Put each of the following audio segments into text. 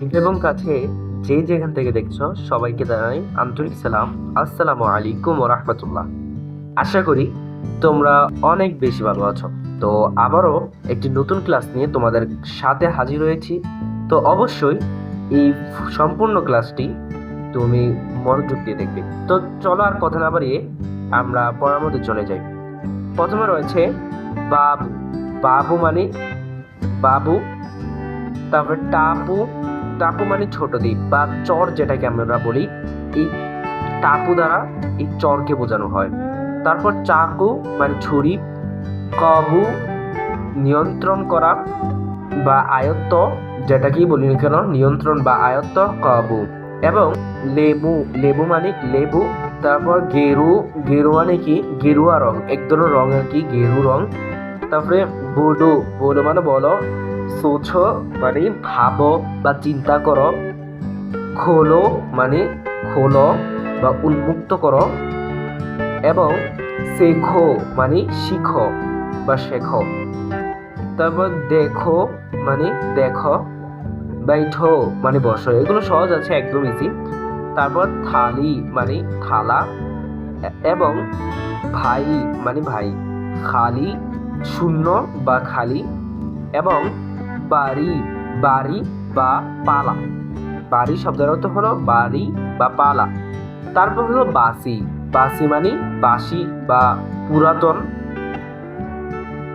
এবং কাছে যে যেখান থেকে দেখছ, সবাইকে জানাই আন্তরিক সালাম। আসসালামু আলাইকুম রাহমাতুল্লাহ। আশা করি তোমরা অনেক বেশি ভালো আছো। তো আবারও একটি নতুন ক্লাস নিয়ে তোমাদের সাথে হাজির হয়েছি। তো অবশ্যই এই সম্পূর্ণ ক্লাসটি তুমি মনোযোগ দিয়ে দেখবে। তো চলো আর কথা না বাড়িয়ে আমরা পড়ার মধ্যে চলে যাই। প্রথমে রয়েছে বাবু। বাবু মানে বাবু, তারপরে টাপু টাপু মানে ছোট দ্বীপ, বা চর যেটাকে আমরা বলি, এই টাপু দ্বারা এই চরকে বোঝানো হয়। তারপর চাকু মানে ছুরি, কবু, নিয়ন্ত্রণ করা, বা আয়ত্ত, যেটাকেই বলি না কেন, নিয়ন্ত্রণ বা আয়ত্ত, কবু। এবং লেবু লেবু মানে লেবু, তারপর গেরু গেরু মানে কি? গেরুয়া রং, এক ধরনের রং আর কি, গেরু রং। তারপরে বোডো বোডো মানে বলো সোছ মানে ভাবো বা চিন্তা করো খোলো মানে খোলো বা উন্মুক্ত করো এবং শেখো মানে শিখো বা শেখো তারপর দেখো মানে দেখো বাইঠো মানে বসো এগুলো সহজ আছে একদম ইজি তারপর থালি মানে থালা এবং ভাই মানে ভাই খালি শূন্য বা খালি এবং বাড়ি বাড়ি বা পালা। বাড়ি শব্দের অর্থ হলো বাড়ি বা পালা। তারপর হলো বাসি। বাসি মানে বাসি বা পুরাতন।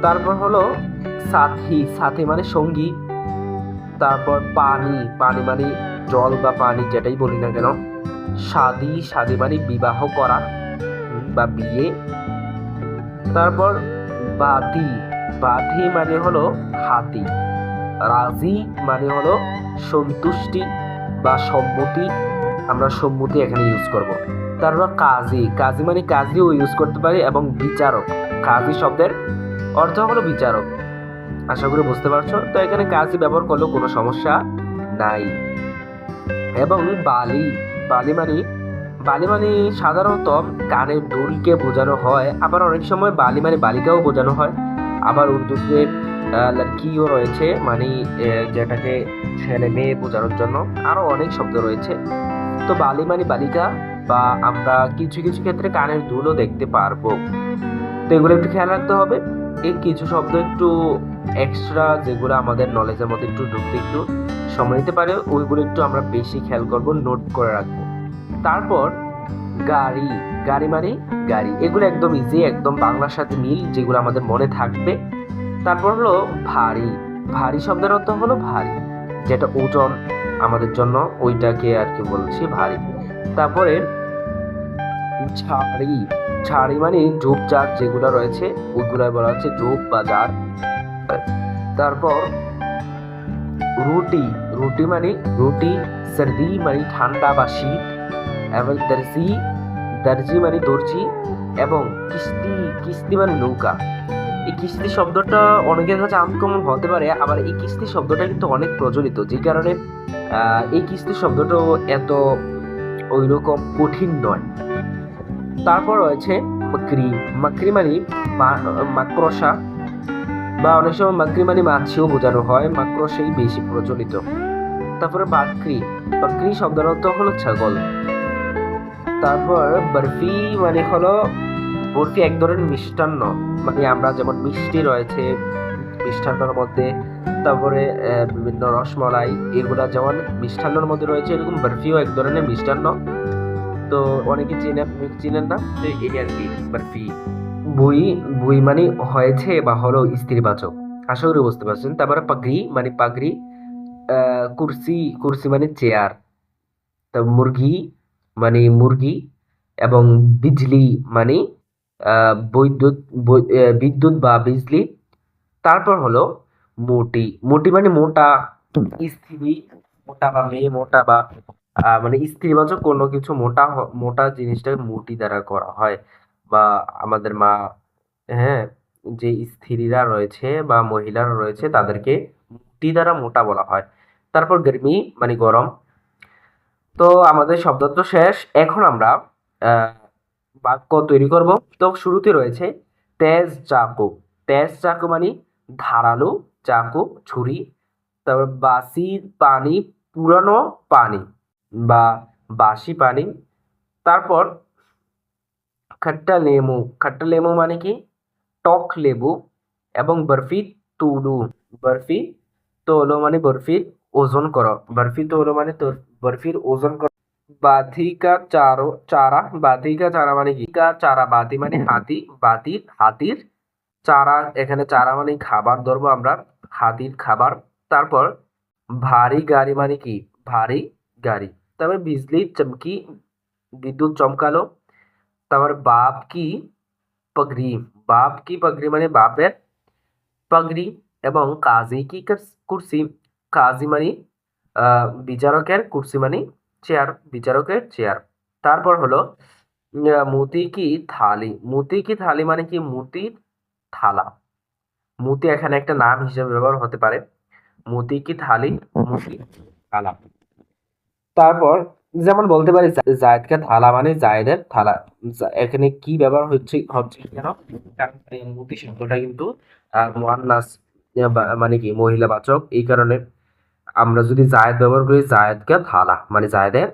তারপর হলো সাথী। সাথী মানে সঙ্গী। তারপর পানি। পানি মানে জল বা পানি যেটাই বলি না কেন। শাদি শাদি মানে বিবাহ করা বা বিয়ে। তারপর বাদি। বাধি মানে হলো হাতি। রাজি মানে হলো সন্তুষ্টি বা সম্মতি আমরা সম্মতি এখানে ইউজ করব। তারপর কাজী কাজী মানে কাজীও ইউজ করতে পারি এবং বিচারক। কাজী শব্দের অর্থ হলো বিচারক। আশা করি বুঝতে পারছ? তো এখানে কাজী ব্যবহার করলেও কোনো সমস্যা নাই। এবং বালি বালি মানে বালি মানে সাধারণত কানের দুলকে বোঝানো হয়। আবার অনেক সময় বালি মানে বালিকাও বোঝানো হয়। আবার উর্দুতে লড়কিও রয়েছে মানে যেটাকে ছেলে মেয়ে বোঝানোর জন্য আরও অনেক শব্দ রয়েছে। তো বালি মানে বালিকা বা আমরা কিছু কিছু ক্ষেত্রে কানের দুলও দেখতে পারব। তো এগুলো একটু খেয়াল রাখতে হবে। এই কিছু শব্দ একটু এক্সট্রা যেগুলো আমাদের নলেজের মধ্যে একটু ঢুকতে একটু সময় নিতে পারে, ওইগুলো একটু আমরা বেশি খেয়াল করব নোট করে রাখব। তারপর গাড়ি গাড়ি মানে গাড়ি। এগুলো একদম ইজি একদম বাংলার সাথে মিল, যেগুলো আমাদের মনে থাকবে। তারপর হলো ভারী। ভারী শব্দের অর্থ হলো ভারী। যেটা ওজন আমাদের জন্য ওইটাকে আর কি বলছি ভারী। তারপরে ঝাড়ি ঝাড়ি মানে ঝোপঝাড় যেগুলো রয়েছে ওইগুলো বলা হচ্ছে ঝোপ বা ঝাড় তারপর রুটি। রুটি মানে রুটি, সর্দি মানে ঠান্ডা বা শীত, এবং দর্জি। দর্জি মানে দর্জি, এবং কিস্তি। কিস্তি মানে নৌকা। এই কিস্তি শব্দটা অনেকের কাছে আনকমন হতে পারে, আবার এই কিস্তি শব্দটা কিন্তু অনেক প্রচলিত, যে কারণে এই কিস্তি শব্দটাও এত ওই রকম কঠিন নয়। তারপর রয়েছে মাকড়ি মাকড়ি মানে মাকড়সা, বা অনেক সময় মাকড়ি মানে মাছিও বোঝানো হয়, মাকড়সাই বেশি প্রচলিত। তারপরে বাকরি বাকরি অর্থ হলো ছাগল। তারপর বরফি মানে হলো বরফি এক ধরনের মিষ্টান্ন। মানে আমরা যেমন মিষ্টি রয়েছে মিষ্টান্নর মধ্যে তারপরে বিভিন্ন রসমলাই এগুলা যেমন মিষ্টান্নর মধ্যে রয়েছে এরকম বরফিও এক ধরনের মিষ্টান্ন। তো অনেকে চিনেন চিনেন না? তো এই আর কি বরফি। বই বই মানে হয়েছে বা হলো স্ত্রীবাচক। আশা করি বুঝতে পারছেন। তারপরে পাগড়ি মানে পাগড়ি আহ, কুরসি কুরসি মানে চেয়ার। তা মুরগি মানে মুরগি এবং বিজলি মানে বৈদ্যুৎ বিদ্যুৎ বা বিজলি। তারপর হলো মোটি। মোটি মানে মোটা স্ত্রী মোটা বা মেয়ে মোটা বা মানে স্ত্রীবাচক কোনো কিছু মোটা মোটা জিনিসটাকে মোটি দ্বারা করা হয়। বা আমাদের মা হ্যাঁ যে স্ত্রীরা রয়েছে বা মহিলারা রয়েছে তাদেরকে মোটি দ্বারা মোটা বলা হয়। তারপর গরমি মানে গরম। তো আমাদের শব্দ তো শেষ। এখন আমরা আহ, বাক্য তৈরি করব। তো শুরুতে রয়েছে, তেজ চাকু। তেজ চাকু মানে ধারালো চাকু, ছুরি। তারপর বাসি পানি, পুরানো পানি বা বাসি পানি। তারপর খাট্টা লেমু খাট্টা লেমু মানে কি? টক লেবু এবং বরফি তুলু। বরফি তোলো মানে বরফির ওজন করো। বরফি তোলো মানে বরফির ওজন বাধিকা চারো চারা বাধিকা চারা মানে কি? চারা বাদি মানে হাতি বাদির হাতির চারা, এখানে চারা মানে খাবার ধরবো আমরা, হাতির খাবার। তারপর ভারী গাড়ি মানে কি? ভারী গাড়ি। তারপর বিজলি চমকি, বিদ্যুৎ চমকালো। তারপর বাপ কি? পগড়ি। বাপ কি পগড়ি মানে বাপের পাগড়ি। এবং কাজী কি কুরসি? কাজী মানে বিচারকের কুরসি মানে চেয়ার বিচারকের চেয়ার। তারপর হলো আহ, মুতি কি থালি। মুতি কি থালি মানে কি? মুতির থালা। মুতি এখানে একটা নাম হিসেবে ব্যবহার হতে পারে। মুতি কি থালি? মুতি থালা। তারপর যেমন বলতে পারি জায়েদকে থালা মানে জায়েদের থালা। এখানে কি ব্যবহার হচ্ছে হচ্ছে কেন মুতি শব্দটা কিন্তু মুয়ান্নাস মানে কি মহিলাবাচক এই কারণে আমরা যদি জায়েদ ব্যবহার করি, জায়েদকে থালা মানে জায়েদের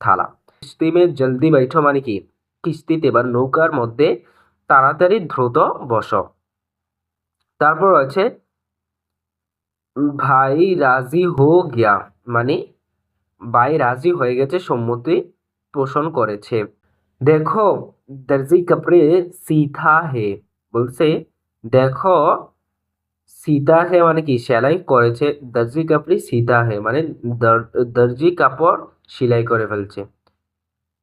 থালা। কিস্তি মে জলদি বৈঠো মানে কি? কিস্তিতে বা নৌকার মধ্যে তাড়াতাড়ি দ্রুত বসো। তারপর রয়েছে, ভাই রাজি হো গিয়া মানে ভাই রাজি হয়ে গেছে, সম্মতি পোষণ করেছে। দেখো, দর্জি কাপড়ে সিধা হে, বলছে, দেখো সিধা হে মানে কি? সেলাই করেছে দর্জি কাপড়ি সিধা হে মানে দর- দর্জি কাপড় সেলাই করে ফেলছে।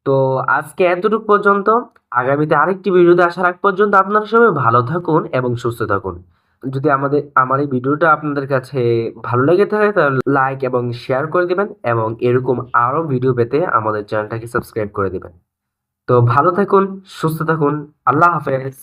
তো আজকে এতটুকু পর্যন্ত। আগামীতে আরেকটি ভিডিওতে আসার আগ পর্যন্ত আপনারা সবাই ভালো থাকুন এবং সুস্থ থাকুন। যদি আমাদের, আমার এই ভিডিওটা আপনাদের কাছে ভালো লেগে থাকে তাহলে লাইক এবং শেয়ার করে দিবেন এবং এরকম আরও ভিডিও পেতে আমাদের চ্যানেলটাকে সাবস্ক্রাইব করে দেবেন। তো ভালো থাকুন, সুস্থ থাকুন, আল্লাহ হাফেজ।